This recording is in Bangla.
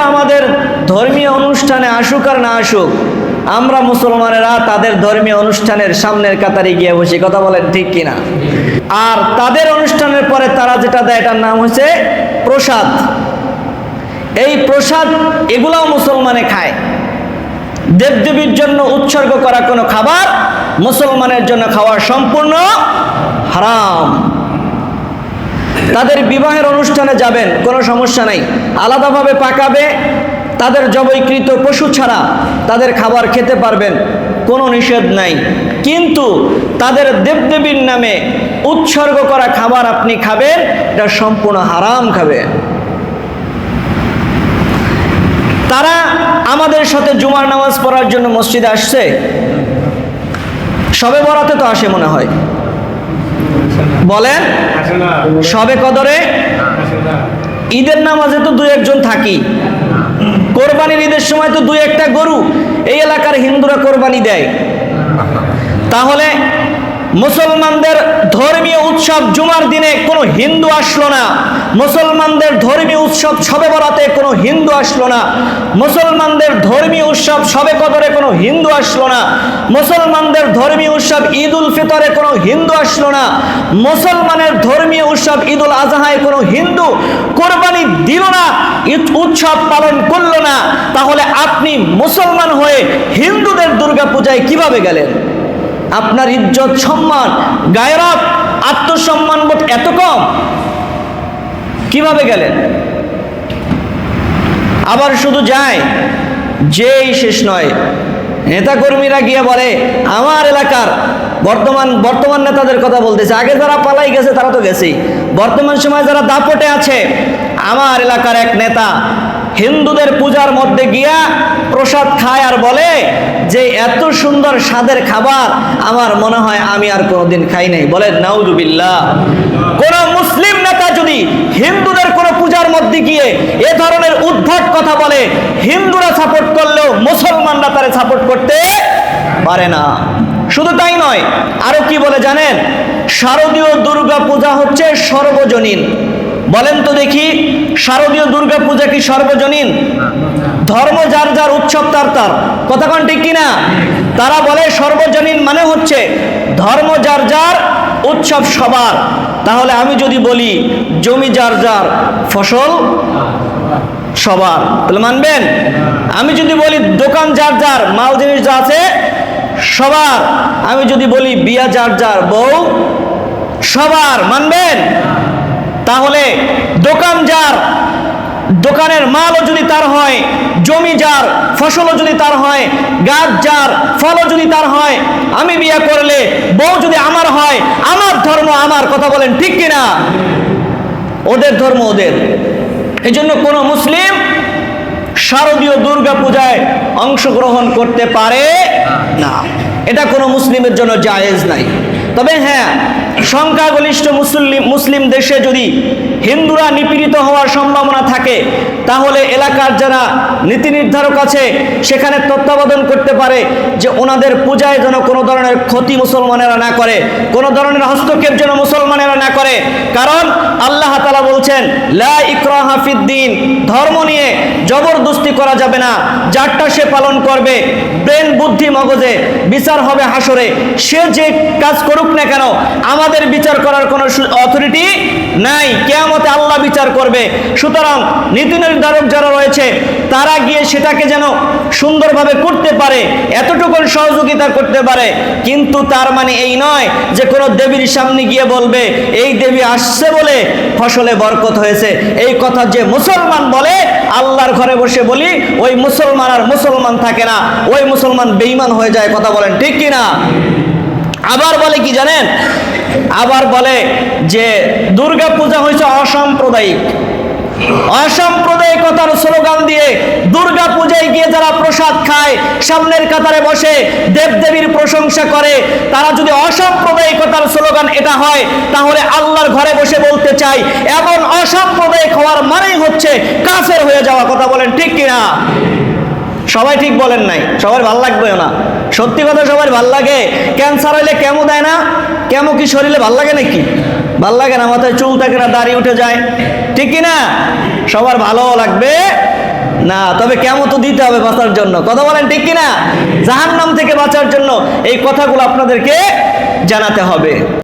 হিন্দুরা আমাদের ধর্মীয় অনুষ্ঠানে আসুক আর না আসুক, আমরা মুসলমানেরা তাদের ধর্মীয় অনুষ্ঠানের সামনের কাতারে গিয়ে বসি। কথা বলেন ঠিক কিনা? আর তাদের অনুষ্ঠানের পরে তারা যেটা দেয়, এটার নাম হচ্ছে প্রসাদ। এই প্রসাদ এগুলাও মুসলমানে খায়। দেবদেবীর জন্য উৎসর্গ করা কোনো খাবার মুসলমানের জন্য খাওয়া সম্পূর্ণ হারাম। তাদের বিবাহের অনুষ্ঠানে যাবেন, কোনো সমস্যা নাই। আলাদাভাবে পাকাবে, তাদের জবৈকৃত পশু ছাড়া তাদের খাবার খেতে পারবেন, কোনো নিষেধ নাই। কিন্তু তাদের দেবদেবীর নামে উৎসর্গ করা খাবার আপনি খাবেন, এটা সম্পূর্ণ হারাম খাবেন তারা আমাদের সাথে জুমার নামাজ পড়ার জন্য মসজিদে আসছে? সবে বরাতে তো আসে মনে হয়। বলেন, সবে কদরে? ঈদের নামাজে তো দু একজন থাকি। কোরবানির ঈদের সময় তো দু একটা গরু। এই এলাকার হিন্দুরা কোরবানি দেয়। তাহলে মুসলমানদের ধর্মীয় উৎসব জুমার দিনে কোনো হিন্দু আসলো না। মুসলমানদের ধর্মীয় উৎসব সবে বরাতে কোনো হিন্দু আসলো না। মুসলমানদের ধর্মীয় উৎসব সবে কদরে কোনো হিন্দু আসলো না। মুসলমানদের ধর্মীয় উৎসব ঈদ উল ফিতরে কোনো হিন্দু আসলো না। মুসলমানের ধর্মীয় উৎসব ঈদ উল আজহায় কোনো হিন্দু কোরবানি দিল না, ঈদ উৎসব পালন করল না। তাহলে আপনি মুসলমান হয়ে হিন্দুদের দুর্গা পূজায় কীভাবে গেলেন? আপনার ইজ্জত সম্মান গায়রত আত্মসম্মান বোধ এত কম? কীভাবে গেলেন? আবার শুধু যায়, যেই শেষ নয়। নেতাকর্মীরা গিয়ে বলে, আমার এলাকার বর্তমান বর্তমান নেতাদের কথা বলতেছে। আগে যারা পালাই গেছে, তারা তো গেছেই। বর্তমান সময় যারা দাপটে আছে, আমার এলাকার এক নেতা হিন্দুদের পূজার মধ্যে গিয়া প্রসাদ খায় আর বলে যে, এত সুন্দর স্বাদের খাবার আমার মনে হয় আমি আর কোনোদিন খাই নাই। বলে, নাউজুবিল্লাহ। কোন মুসলিম নেতা যদি হিন্দুদের কোন পূজার মধ্যে গিয়ে এ ধরনের উদ্ভট কথা বলে, হিন্দুরা সাপোর্ট করলেও মুসলমানরা তারে সাপোর্ট করতে পারে না। শুধু তাই নয়, আরও কি বলে জানেন? শারদীয় দুর্গা পূজা হচ্ছে সর্বজনীন। বলেন তো দেখি, শারদীয় দুর্গা পূজা কি সর্বজনীন? ধর্ম যার যার উৎসব তার তার। কথা কোন ঠিক কিনা? তারা বলে সর্বজনীন মানে হচ্ছে ধর্ম যার যার উৎসব সবার। তাহলে আমি যদি বলি জমি যার যার, ফসল সবার। তাহলে মানবেন? আমি যদি বলি দোকান যার যার, মাল জিনিস যা আছে সবার। আমি যদি বলি বিয়া যার যার, বউ সবার। মানবেন? তাহলে দোকান যার, দোকানের মালও যদি তার হয়, জমি যার, ফসলও যদি তার হয়, গাছ যার, ফলও যদি তার হয়, আমি বিয়ে করলে বউ যদি আমার হয়, আমার ধর্ম আমার, কথা বলেন ঠিক কিনা? ওদের ধর্ম ওদের। এই জন্য কোনো মুসলিম শারদীয় দুর্গা পূজায় অংশগ্রহণ করতে পারে না। এটা কোনো মুসলিমের জন্য জায়েজ নাই। তবে হ্যাঁ সংখ্যাগরিষ্ঠ মুসলিম মুসলিম দেশে যদি হিন্দুরা নিপীড়িত হওয়ার সম্ভাবনা থাকে, তাহলে এলাকার যারা নীতি নির্ধারক আছে, সেখানে তত্ত্বাবধান করতে পারে যে ওনাদের পূজায় যেন কোনো ধরনের ক্ষতি মুসলমানেরা না করে, কোনো ধরনের হস্তক্ষেপ যেন মুসলমানেরা না করে। কারণ আল্লাহ বলছেন, লা ইকরাহা ফিদ্দিন ধর্ম নিয়ে জবরদস্তি করা যাবে না। যারটা সে পালন করবে, ব্রেন, বুদ্ধি, মগজে বিচার হবে হাসরে। সে যে কাজ করুক না কেন, আমাদের বিচার করার কোনো অথরিটি নাই। কেয়ামতে আল্লাহ বিচার করবে। সুতরাং নীতি নির্ধারক যারা রয়েছে, তারা সেটাকে যেন সুন্দরভাবে করতে পারে, এতটুকু সহযোগিতা করতে পারে, কিন্তু তার মানে এই নয় যে কোনো দেবীর সামনে গিয়ে বলবে, এই দেবী আসছে বলে ফসলে বরকত হয়েছে। এই কথা যে মুসলমান বলে, আল্লাহর ঘরে বসে বলি, ওই মুসলমান আর মুসলমান থাকে না। ওই মুসলমান বেইমান হয়ে যায়, কথা বলেন ঠিক কি না? আবার বলে কি জানেন? আবার বলে যে দুর্গা পূজা হয়েছে অসাম্প্রদায়িক। অসাম্প্রদায়িকতার স্লোগান দিয়ে দুর্গা পূজায় গিয়ে যারা প্রসাদ খায়, সামনের কাতারে বসে দেবদেবীর প্রশংসা করে। তারা যদি অসাম্প্রদায়িকতার স্লোগান এটা হয়, তাহলে আল্লাহর ঘরে বসে বলতে চাই, এমন অসাম্প্রদায়িক হওয়ার মানেই হচ্ছে কাফের হয়ে যাওয়া। কথা বলেন ঠিক কিনা? সবাই ঠিক বলেন নাই, সবার ভালো লাগবেও না। সত্যি কথা সবার ভালো লাগে। ক্যান্সার হইলে কেমো দেয় না কেমো কি শরীরে ভালো লাগে নাকি? ভালো লাগে না, মাথায় চুল থাকে না, দাড়ি উঠে যায়। ঠিক কি না সবার ভালো লাগবে। না, তবে কেমন তো দিতে হবে বাঁচার জন্য। কথা বলেন ঠিক কিনা? জাহান্নাম থেকে বাঁচার জন্য এই কথাগুলো আপনাদেরকে জানাতে হবে।